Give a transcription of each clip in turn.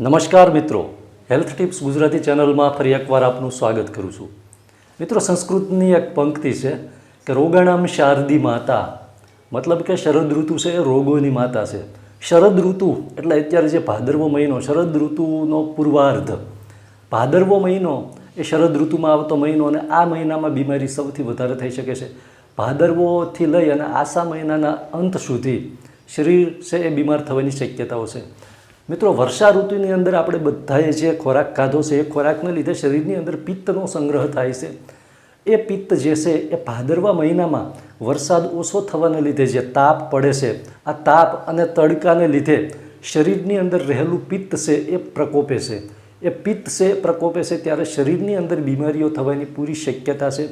નમસ્કાર મિત્રો. Health tips Gujarati ચેનલમાં ફરી એકવાર આપનું સ્વાગત કરું છું. મિત્રો, સંસ્કૃતની એક પંક્તિ છે કે રોગાણામ શારદી માતા. મતલબ કે શરદ ઋતુ છે એ રોગોની માતા છે. શરદ ઋતુ એટલે અત્યારે જે ભાદરવો મહિનો, શરદ ઋતુનો પૂર્વાર્ધ. ભાદરવો મહિનો એ શરદ ઋતુમાં આવતો મહિનો અને આ મહિનામાં બીમારી સૌથી વધારે થઈ શકે છે. ભાદરવોથી લઈ અને આશા મહિનાના અંત સુધી શરીર છે એ બીમાર થવાની શક્યતાઓ છે. મિત્રો વર્ષા ઋતુની અંદર આપણે બધાએ જે ખોરાક ખાધો છે, એ ખોરાકને લીધે શરીરની અંદર પિત્તનો સંગ્રહ થાય છે. એ પિત્ત જે છે, એ ભાદરવા મહિનામાં વરસાદ ઓછો થવાને લીધે જે તાપ પડે છે, આ તાપ અને તડકાને લીધે શરીરની અંદર રહેલું પિત્ત છે, એ પ્રકોપે છે. એ પિત્ત છે પ્રકોપે છે ત્યારે શરીરની અંદર બીમારીઓ થવાની પૂરી શક્યતા છે.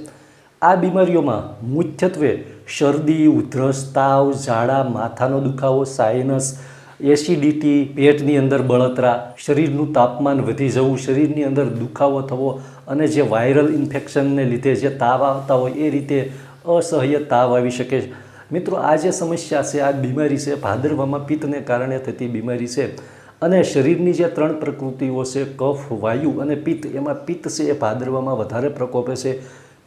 આ બીમારીઓમાં મુખ્યત્વે શરદી, ઉધરસ, તાવ, ઝાડા, માથાનો દુખાવો સાઇનસ એસિડિટી, પેટની અંદર બળતરા, શરીરનું તાપમાન વધી જવું, શરીરની અંદર દુખાવો થવો અને જે વાયરલ ઇન્ફેક્શનને લીધે જે તાવ આવતા હોય એ રીતે અસહ્ય તાવ આવી શકે છે. મિત્રો, આ જે સમસ્યા છે, આ બીમારી છે, ભાદરવામાં પિત્તને કારણે થતી બીમારી છે અને શરીરની જે ત્રણ પ્રકૃતિઓ છે, કફ, વાયુ અને પિત્ત, એમાં પિત્ત છે એ ભાદરવામાં વધારે પ્રકોપે છે.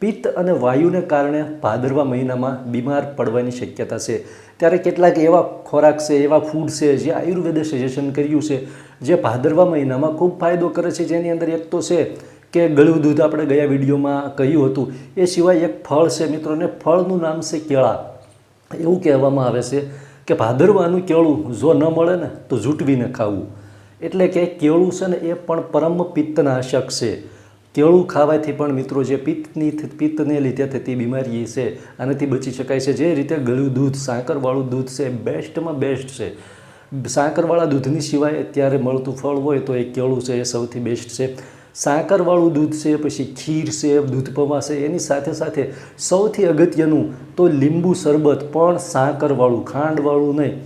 પિત્ત અને વાયુને કારણે ભાદરવા મહિનામાં બીમાર પડવાની શક્યતા છે. ત્યારે કેટલાક એવા ખોરાક છે, એવા ફૂડ છે, જે આયુર્વેદે સજેશન કર્યું છે, જે ભાદરવા મહિનામાં ખૂબ ફાયદો કરે છે. જેની અંદર એક તો છે કે ગળ્યું દૂધ આપણે ગયા વિડીયોમાં કહ્યું હતું. એ સિવાય એક ફળ છે મિત્રોને ફળનું નામ છે કેળા. એવું કહેવામાં આવે છે કે ભાદરવાનું કેળું જો ન મળે ને તો ઝૂંટવીને ખાવું. એટલે કે કેળું છે ને એ પણ પરમ પિત્તનાશક છે. કેળું ખાવાથી પણ મિત્રો જે પિત્તની પિત્તને લીધે થતી બીમારી છે, આનાથી બચી શકાય છે. જે રીતે ગળ્યું દૂધ, સાકરવાળું દૂધ છે, બેસ્ટમાં બેસ્ટ છે. સાકરવાળા દૂધની સિવાય અત્યારે મળતું ફળ હોય તો એ કેળું છે, એ સૌથી બેસ્ટ છે. સાકરવાળું દૂધ છે, પછી ખીર છે દૂધપમા છે, એની સાથે સાથે સૌથી અગત્યનું તો લીંબુ શરબત, પણ સાકરવાળું, ખાંડવાળું નહીં.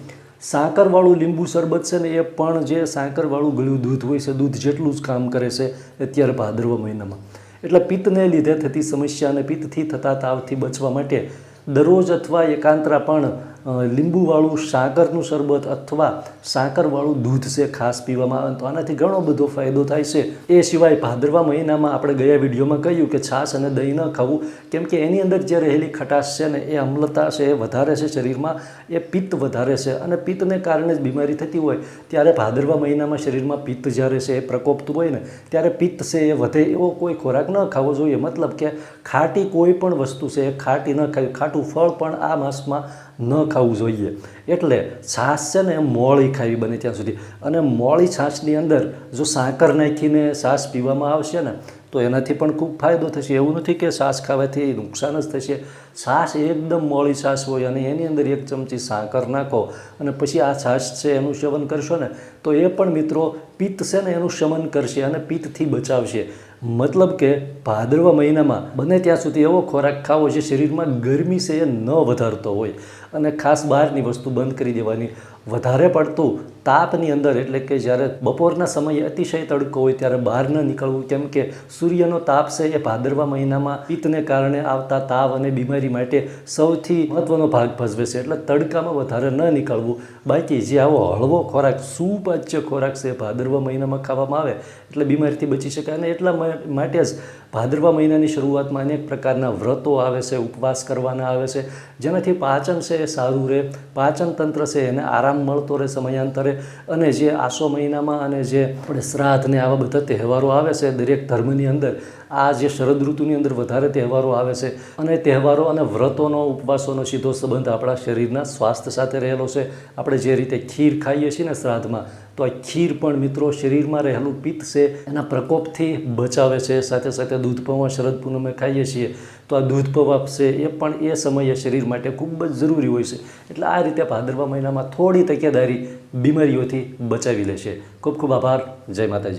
સાકરવાળું લીંબુ શરબત છે ને એ પણ જે સાકરવાળું ગળ્યું દૂધ હોય છે, દૂધ જેટલું જ કામ કરે છે અત્યારે ભાદરવા મહિનામાં. એટલે પિત્તને લીધે થતી સમસ્યા અને પિત્તથી થતા તાવથી બચવા માટે દરરોજ અથવા એકાંતરા પણ લીંબુવાળું સાકરનું શરબત અથવા સાકરવાળું દૂધ છે ખાસ પીવામાં આવે તો આનાથી ઘણો બધો ફાયદો થાય છે. એ સિવાય ભાદરવા મહિનામાં આપણે ગયા વિડીયોમાં કહ્યું કે છાશ અને દહીં ન ખાવું, કેમ કે એની અંદર જે રહેલી ખટાશ છે ને એ અમ્લતા છે, એ વધારે છે શરીરમાં, એ પિત્ત વધારે છે અને પિત્તને કારણે જ બીમારી થતી હોય. ત્યારે ભાદરવા મહિનામાં શરીરમાં પિત્ત જ્યારે છે એ પ્રકોપતું હોય ને, ત્યારે પિત્ત છે એ વધે એવો કોઈ ખોરાક ન ખાવો જોઈએ. મતલબ કે ખાટી કોઈ પણ વસ્તુ છે એ ખાટી ન ખાવી. ખાટું ફળ પણ આ માસમાં ન ખાવું જોઈએ. એટલે છાશ છે ને મોળી ખાવી બને ત્યાં સુધી. અને મોળી છાશની અંદર જો સાકર નાખીને છાશ પીવામાં આવશે ને, તો એનાથી પણ ખૂબ ફાયદો થશે. એવું નથી કે છાશ ખાવાથી નુકસાન જ થશે. છાશ એકદમ મોળી છાશ હોય અને એની અંદર એક ચમચી સાકર નાખો અને પછી આ છાશ છે એનું સેવન કરશો ને, તો એ પણ મિત્રો પિત્ત છે ને એનું શમન કરશે અને પિત્તથી બચાવશે. મતલબ કે ભાદરવા મહિનામાં બને ત્યાં સુધી એવો ખોરાક ખાવો જે શરીરમાં ગરમી છે એ ન વધારતો હોય. અને ખાસ બહારની વસ્તુ બંધ કરી દેવાની. વધારે પડતું તાપની અંદર, એટલે કે જ્યારે બપોરના સમયે અતિશય તડકો હોય ત્યારે બહાર ન નીકળવું, કેમ કે સૂર્યનો તાપ છે એ ભાદરવા મહિનામાં પિત્તને કારણે આવતા તાવ અને બીમારી માટે સૌથી મહત્ત્વનો ભાગ ભજવે છે. એટલે તડકામાં વધારે ન નીકળવું. બાકી જે આવો હળવો ખોરાક, સુપાચ્ય ખોરાક છે ભાદરવા મહિનામાં ખાવામાં આવે, એટલે બીમારીથી બચી શકાય. અને એટલા માટે જ ભાદરવા મહિનાની શરૂઆતમાં અનેક પ્રકારના વ્રતો આવે છે, ઉપવાસ કરવાના આવે છે. જેનાથી પાચન છે એ સારું રહે પાચન તંત્ર છે એને આરામ મળતો રહે સમયાંતરે અને જે આસો મહિનામાં અને જે આપણે શ્રાદ્ધ ને આવા બધા તહેવારો આવે છે, દરેક ધર્મની અંદર આ જે શરદ ઋતુની અંદર વધારે તહેવારો આવે છે. અને તહેવારો અને વ્રતોનો, ઉપવાસોનો સીધો સંબંધ આપણા શરીરના સ્વાસ્થ્ય સાથે રહેલો છે. આપણે જે રીતે ખીર ખાઈએ છીએ ને શ્રાદ્ધમાં તો આ ખીર પણ મિત્રો શરીરમાં રહેલું પિત્ત છે, એના પ્રકોપથી બચાવે છે. સાથે સાથે દૂધ પૌવા શરદ પૂનમે ખાઈએ છીએ, તો આ દૂધ પૌવા છે એ પણ એ સમયે શરીર માટે ખૂબ જ જરૂરી હોય છે. એટલે આ રીતે ભાદરવા મહિનામાં થોડી તકેદારી બીમારીઓથી બચાવી લે છે ખૂબ ખૂબ આભાર. જય માતાજી.